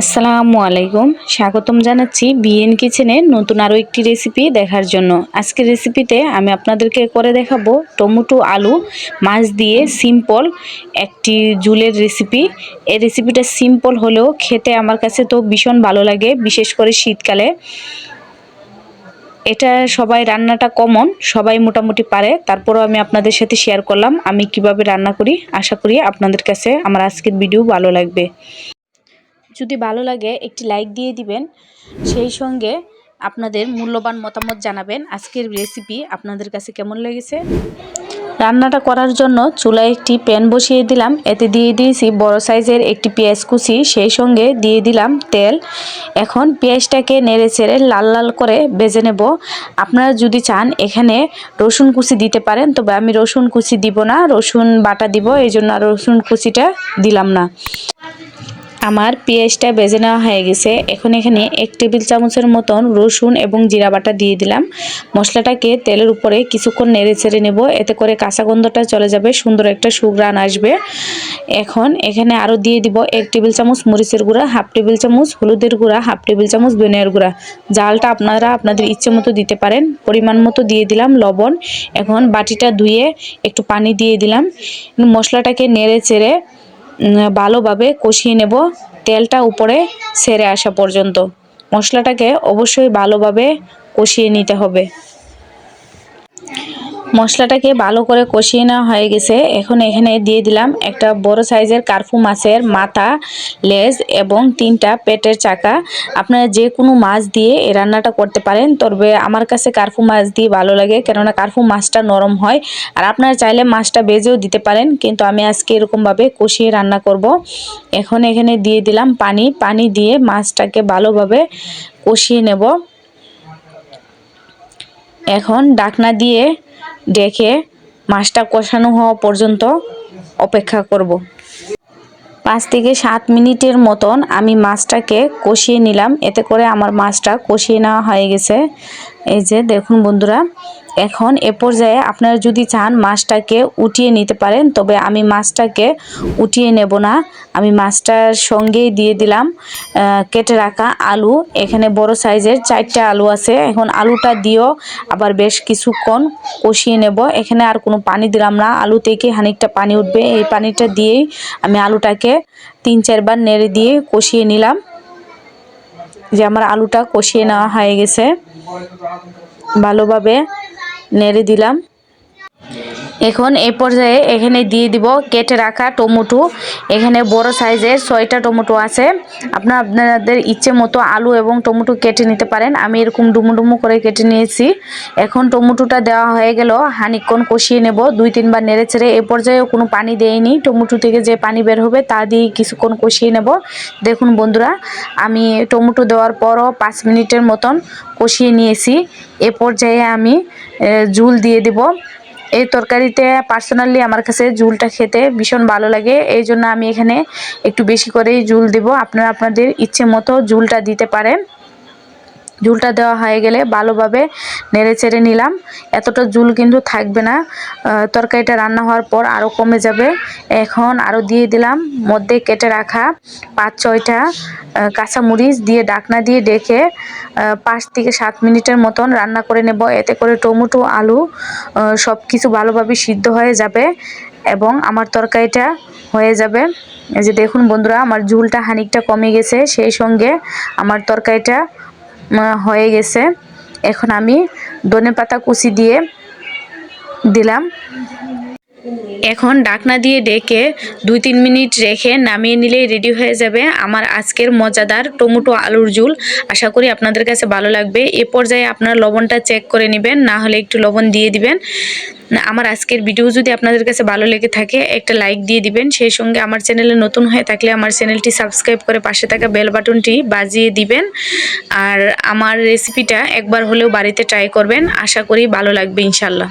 আসসালামু আলাইকুম। স্বাগতম জানাচ্ছি বিএন কিচেনের নতুন আরও একটি রেসিপি দেখার জন্য। আজকের রেসিপিতে আমি আপনাদেরকে করে দেখাবো টমেটো আলু, মাছ দিয়ে সিম্পল একটি জুলের রেসিপি এই রেসিপিটা সিম্পল হলেও খেতে আমার কাছে তো ভীষণ ভালো লাগে, বিশেষ করে শীতকালে। এটা সবাই রান্নাটা কমন সবাই মোটামুটি পারে। তারপরও আমি আপনাদের সাথে শেয়ার করলাম, আমি কীভাবে রান্না করি, আশা করি আপনাদের কাছে আমার আজকের ভিডিও ভালো লাগবে। যদি ভালো লাগে একটি লাইক দিয়ে দিবেন, সেই সঙ্গে আপনাদের মূল্যবান মতামত জানাবেন, আজকের রেসিপি আপনাদের কাছে কেমন লেগেছে? রান্নাটা করার জন্য চুলায় একটি প্যান বসিয়ে দিলাম, এতে দিয়ে দিয়েছি বড় সাইজের একটি পেঁয়াজ কুচি, সেই সঙ্গে দিয়ে দিলাম তেল। এখন পেঁয়াজটাকে নেড়ে চেড়ে লাল লাল করে বেজে নেব। আপনারা যদি চান এখানে রসুন কুচি দিতে পারেন, তবে আমি রসুন কুচি দিব না, রসুন বাটা দিব, এই জন্য রসুন কুচিটা দিলাম না। আমার পেঁয়াজটা বেজে নেওয়া হয়ে গেছে। এখন এখানে এক টেবিল চামচের মতন রসুন এবং জিরা বাটা দিয়ে দিলাম। মশলাটাকে তেলের উপরে কিছুক্ষণ নেড়ে ছেড়ে নেব। এতে করে কাঁচা গন্ধটা চলে যাবে, সুন্দর একটা সুগ্রান আসবে। এখন এখানে আরও দিয়ে দিব এক টেবিল চামচ মরিচের গুঁড়া, হাফ টেবিল চামচ হলুদের গুঁড়া, হাফ টেবিল চামচ ধনিয়ার গুঁড়া। জালটা আপনারা আপনাদের ইচ্ছে মতো দিতে পারেন। পরিমাণ মতো দিয়ে দিলাম লবণ। এখন বাটিটা ধুয়ে একটু পানি দিয়ে দিলাম। মশলাটাকে নেড়ে চেড়ে ভালোভাবে কষিয়ে নেব। তেলটা উপরে সেরে আসা পর্যন্ত। মশলাটাকে অবশ্যই ভালোভাবে কষিয়ে নিতে হবে। মশলাটাকে ভালো করে কষিয়ে নেওয়া হয়ে গেছে। এখন এখানে দিয়ে দিলাম একটা বড় সাইজের কার্ফু মাছের মাথা, লেজ এবং তিনটা পেটের চাকা। আপনারা যে কোনো মাছ দিয়ে এই রান্নাটা করতে পারেন, তবে আমার কাছে কার্ফু মাছ দিয়ে ভালো লাগে, কেননা কার্ফু মাছটা নরম হয়। আর আপনারা চাইলে মাছটা বেজেও দিতে পারেন, কিন্তু আমি আজকে এরকমভাবে কষিয়ে রান্না করব। এখন এখানে দিয়ে দিলাম পানি। পানি দিয়ে মাছটাকে ভালোভাবে কষিয়ে নেব। এখন ডাকনা দিয়ে ডেকে মাছটা কষানো হওয়া পর্যন্ত অপেক্ষা করব। পাঁচ থেকে সাত মিনিটের মতন আমি মাছটাকে কষিয়ে নিলাম এতে করে আমার মাছটা কষিয়ে নেওয়া হয়ে গেছে এই যে দেখুন বন্ধুরা, এখন এ পর্যায়ে আপনারা যদি চান মাছটাকে উঠিয়ে নিতে পারেন, তবে আমি মাছটাকে উঠিয়ে নেব না। আমি মাছটার সঙ্গেই দিয়ে দিলাম কেটে রাখা আলু। এখানে বড় সাইজের চারটা আলু আছে। এখন আলুটা দিয়েও আবার বেশ কিছুক্ষণ কষিয়ে নেব। এখানে আর কোনো পানি দিলাম না। আলু থেকে খানিকটা পানি উঠবে। এই পানিটা দিয়েই আমি আলুটাকে তিন চারবার নেড়ে দিয়ে কষিয়ে নিলাম। যে আমার আলুটা কষিয়ে নেওয়া হয়ে গেছে। ভালোভাবে নেড়ে দিলাম। এখন এ পর্যায়ে এখানে দিয়ে দিব কেটে রাখা টমেটো। এখানে বড় সাইজের ছয়টা টমেটো আছে। আপনার, আপনাদের ইচ্ছে মতো আলু এবং টমেটো কেটে নিতে পারেন। আমি এরকম ডুমু ডুমু করে কেটে নিয়েছি। এখন টমেটোটা দেওয়া হয়ে গেল। হানিক্ষণ কষিয়ে নেব। দুই, তিনবার নেড়ে ছেড়ে এ পর্যায়েও কোনো পানি দেয়নি। টমেটো থেকে যে পানি বের হবে তা দিয়ে কিছুক্ষণ কষিয়ে নেব। দেখুন বন্ধুরা, আমি টমেটো দেওয়ার পরও পাঁচ মিনিটের মতন কষিয়ে নিয়েছি। এ পর্যায়ে আমি ঝুল দিয়ে দেব। এই তরকারিতে পার্সোনালি আমার কাছে ঝুলটা খেতে ভীষণ ভালো লাগে। এই জন্য আমি এখানে একটু বেশি করেই ঝুল দেব। আপনারা আপনাদের ইচ্ছে মতো ঝুলটা দিতে পারেন। ঝুলটা দেওয়া হয়ে গেলে ভালোভাবে নেড়ে চেড়ে নিলাম। এতটা ঝুল কিন্তু থাকবে না। তরকারিটা রান্না হওয়ার পর আরও কমে যাবে। এখন আরও দিয়ে দিলাম। মধ্যে কেটে রাখা পাঁচ ছয়টা কাঁচামরিচ দিয়ে ডাকনা দিয়ে ডেকে পাঁচ থেকে সাত মিনিটের মতন রান্না করে নেব। এতে করে টমেটো, আলু সব কিছু ভালোভাবে সিদ্ধ হয়ে যাবে এবং আমার তরকারিটা হয়ে যাবে। যে দেখুন বন্ধুরা, আমার ঝুলটা হানিকটা কমে গেছে। সেই সঙ্গে আমার তরকারিটা হয়ে গেছে। এখন আমি ধনে পাতা কুচি দিয়ে দিলাম। এখন ডাকনা দিয়ে ডেকে দুই তিন মিনিট রেখে নামিয়ে নিলেই রেডি হয়ে যাবে আমার আজকের মজাদার টমেটো আলুর ঝুল। আশা করি আপনাদের কাছে ভালো লাগবে। এ পর্যায়ে আপনার লবণটা চেক করে নেবেন, না হলে একটু লবণ দিয়ে দিবেন। আমার আজকের ভিডিও যদি আপনাদের কাছে ভালো লেগে থাকে, একটা লাইক দিয়ে দিবেন। সেই সঙ্গে আমার চ্যানেলে নতুন হয়ে থাকলে আমার চ্যানেলটি সাবস্ক্রাইব করে পাশে থাকা বেল বাটনটি বাজিয়ে দিবেন। আর আমার রেসিপিটা একবার হলেও বাড়িতে ট্রাই করবেন। আশা করি ভালো লাগবে ইনশাল্লাহ